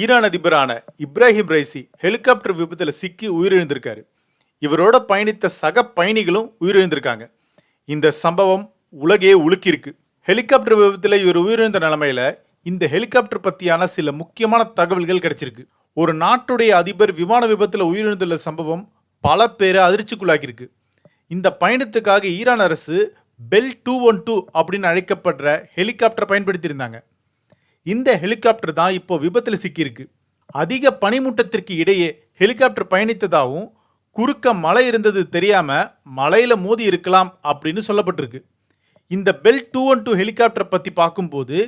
Iran அதிபரான Ebrahim Raisi helicopter விபத்தில் சிக்கி உயிரிழந்திருக்காரு. இவரோட பயணித்த சக பயணிகளும் உயிரிழந்திருக்காங்க. இந்த சம்பவம் உலகையே உலுக்கியிருக்கு. ஹெலிகாப்டர் விபத்தில் இவர் உயிரிழந்த நிலமையில இந்த ஹெலிகாப்டர் பற்றியான சில முக்கியமான தகவல்கள் கிடைச்சிருக்கு. ஒரு நாட்டுடைய அதிபர் விமான விபத்தில் உயிரிழந்துள்ள சம்பவம் பல பேரை அதிர்ச்சிக்குள்ளாக்கியிருக்கு. இந்த பயணத்துக்காக ஈரான் அரசு பெல் டூ ஒன் டூ அப்படின்னு அழைக்கப்படுற ஹெலிகாப்டர் பயன்படுத்தியிருந்தாங்க. இந்த ஹெலிகாப்டர் தான் இப்போ விபத்தில் சிக்கியிருக்கு. அதிக பனிமூட்டத்திற்கு இடையே ஹெலிகாப்டர் பயணித்ததாகவும் குறுக்க மழை இருந்தது தெரியாம மலையில மோதி இருக்கலாம் அப்படின்னு சொல்லப்பட்டிருக்கு. இந்த பெல் டூ ஒன் டூ ஹெலிகாப்டரை பற்றி பார்க்கும்போது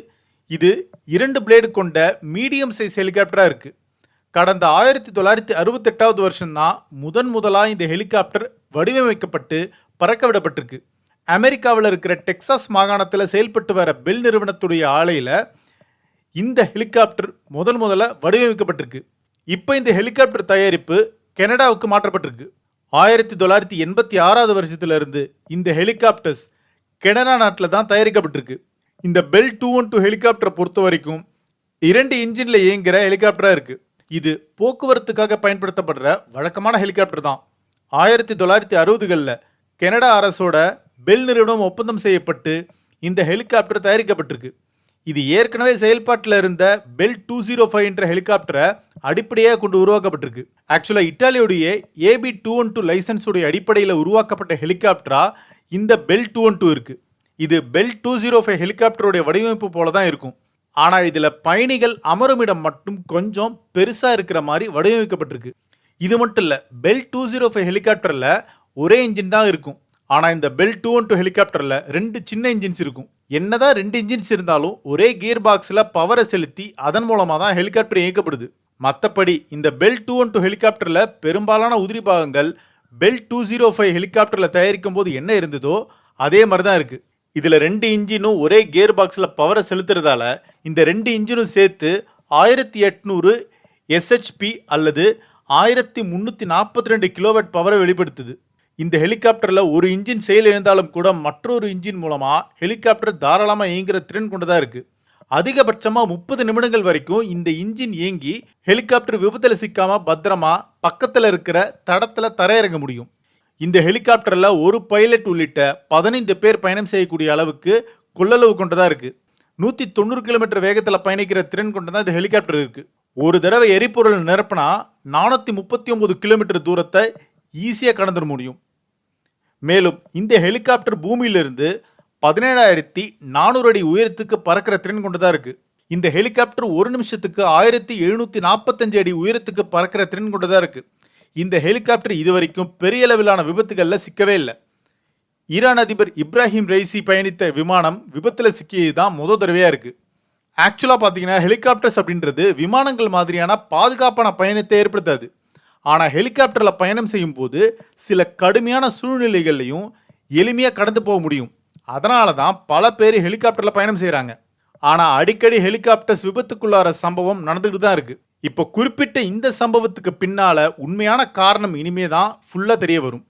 இது இரண்டு பிளேடு கொண்ட மீடியம் சைஸ் ஹெலிகாப்டராக இருக்கு. கடந்த ஆயிரத்தி தொள்ளாயிரத்தி அறுபத்தெட்டாவது வருஷம்தான் முதன் முதலாக இந்த ஹெலிகாப்டர் வடிவமைக்கப்பட்டு பறக்க விடப்பட்டிருக்கு அமெரிக்காவில் இருக்கிற டெக்சாஸ் மாகாணத்தில் செயல்பட்டு வர பெல் நிறுவனத்துடைய ஆலையில் இந்த ஹெலிகாப்டர் முதன் முதல்ல வடிவமைக்கப்பட்டிருக்கு. இப்போ இந்த ஹெலிகாப்டர் தயாரிப்பு கனடாவுக்கு மாற்றப்பட்டிருக்கு. ஆயிரத்தி தொள்ளாயிரத்தி எண்பத்தி ஆறாவது வருஷத்துல இருந்து இந்த ஹெலிகாப்டர்ஸ் கனடா நாட்டில் தான் தயாரிக்கப்பட்டிருக்கு. இந்த பெல் டூ ஒன் டூ ஹெலிகாப்டரை பொறுத்த வரைக்கும் இரண்டு இன்ஜின்ல இயங்குகிற ஹெலிகாப்டராக இருக்குது இது போக்குவரத்துக்காக பயன்படுத்தப்படுற வழக்கமான ஹெலிகாப்டர் தான். ஆயிரத்தி தொள்ளாயிரத்தி அறுபதுகளில் கனடா அரசோட பெல் நிறுவனம் ஒப்பந்தம் செய்யப்பட்டு இந்த ஹெலிகாப்டர் தயாரிக்கப்பட்டிருக்கு. இது ஏற்கனவே செயல்பாட்டில் இருந்த பெல் டூ ஜீரோ ஃபைவ் என்ற ஹெலிகாப்டரை அடிப்படையாக கொண்டு உருவாக்கப்பட்டிருக்கு. ஆக்சுவலாக இட்டாலியுடைய ஏபி டூ ஒன் டூ லைசன்ஸுடைய அடிப்படையில் உருவாக்கப்பட்ட ஹெலிகாப்டரா இந்த பெல் டூ ஒன் டூ இருக்கு. இது பெல் டூ ஜீரோ ஃபைவ் ஹெலிகாப்டருடைய வடிவமைப்பு போல தான் இருக்கும். ஆனால் இதில் பயணிகள் அமரும் இடம் மட்டும் கொஞ்சம் பெருசாக இருக்கிற மாதிரி வடிவமைக்கப்பட்டிருக்கு. இது மட்டும் இல்லை Bell two zero oh five ஹெலிகாப்டரில் ஒரே இன்ஜின் தான் இருக்கும். ஆனால் இந்த பெல் டூ ஒன் டூ ஹெலிகாப்டரில் ரெண்டு சின்ன இன்ஜின்ஸ் இருக்கும். என்னதான் ரெண்டு இன்ஜின்ஸ் இருந்தாலும் ஒரே கியர் பாக்ஸில் பவரை செலுத்தி அதன் மூலமாக தான் ஹெலிகாப்டர் இயக்கப்படுது. மற்றபடி இந்த பெல் டூ ஒன் டூ ஹெலிகாப்டரில் பெரும்பாலான உதிரி பாகங்கள் Bell oh two zero five ஹெலிகாப்டரில் தயாரிக்கும் போது என்ன இருந்ததோ அதே மாதிரி தான் இருக்குது இதில் ரெண்டு இன்ஜினும் ஒரே கியர் பாக்ஸில் பவரை செலுத்துறதால இந்த ரெண்டு இன்ஜினும் சேர்த்து ஆயிரத்தி எட்நூறு எஸ்ஹெச்பி அல்லது ஆயிரத்தி முந்நூற்றி நாற்பத்தி ரெண்டு கிலோவாட் பவரை வெளிப்படுத்துது. இந்த ஹெலிகாப்டரில் ஒரு இன்ஜின் செயல் இழந்தாலும் கூட மற்றொரு இன்ஜின் மூலமாக ஹெலிகாப்டர் தாராளமாக இயங்குகிற திறன் கொண்டதாக இருக்குது அதிகபட்சமாக முப்பது நிமிடங்கள் வரைக்கும் இந்த இன்ஜின் இயங்கி ஹெலிகாப்டர் விபத்தில் சிக்காமல் பத்திரமா பக்கத்தில் இருக்கிற தடத்தில் தரையிறங்க முடியும். இந்த ஹெலிகாப்டரில் ஒரு பைலட் உள்ளிட்ட பதினைந்து பேர் பயணம் செய்யக்கூடிய அளவுக்கு கொள்ளளவு கொண்டதாக இருக்குது நூற்றி தொண்ணூறு கிலோமீட்டர் வேகத்தில் பயணிக்கிற திறன் கொண்டதா இந்த ஹெலிகாப்டர் இருக்குது ஒரு தடவை எரிபொருள் நிரப்பினா நானூற்றி முப்பத்தி ஒம்பது கிலோமீட்டர் தூரத்தை ஈஸியாக கடந்துட முடியும். மேலும் இந்த ஹெலிகாப்டர் பூமியிலிருந்து பதினேழாயிரத்தி நானூறு அடி உயரத்துக்கு பறக்கிற திறன் கொண்டதா இருக்கு. இந்த ஹெலிகாப்டர் ஒரு நிமிஷத்துக்கு ஆயிரத்தி எழுநூத்தி நாற்பத்தஞ்சு அடி உயரத்துக்கு பறக்கிற திறன் கொண்டதா இருக்கு. இந்த ஹெலிகாப்டர் இதுவரைக்கும் பெரிய அளவிலான விபத்துகளில் சிக்கவே இல்லை. ஈரான் அதிபர் இப்ராஹிம் ரைசி பயணித்த விமானம் விபத்தில் சிக்கியது தான் முத தடவையாக இருக்குது ஆக்சுவலாக பார்த்தீங்கன்னா ஹெலிகாப்டர்ஸ் அப்படின்றது விமானங்கள் மாதிரியான பாதுகாப்பான பயணத்தை ஏற்படுத்தாது. ஆனால் ஹெலிகாப்டரில் பயணம் செய்யும் போது சில கடுமையான சூழ்நிலைகள்லையும் எளிமையாக கடந்து போக முடியும். அதனால தான் பல பேர் ஹெலிகாப்டரில் பயணம் செய்கிறாங்க ஆனால் அடிக்கடி ஹெலிகாப்டர்ஸ் விபத்துக்குள்ளார சம்பவம் நடந்துக்கிட்டு தான் இருக்குது இப்போ குறிப்பிட்ட இந்த சம்பவத்துக்கு பின்னால் உண்மையான காரணம் இனிமே தான் ஃபுல்லாக தெரிய வரும்.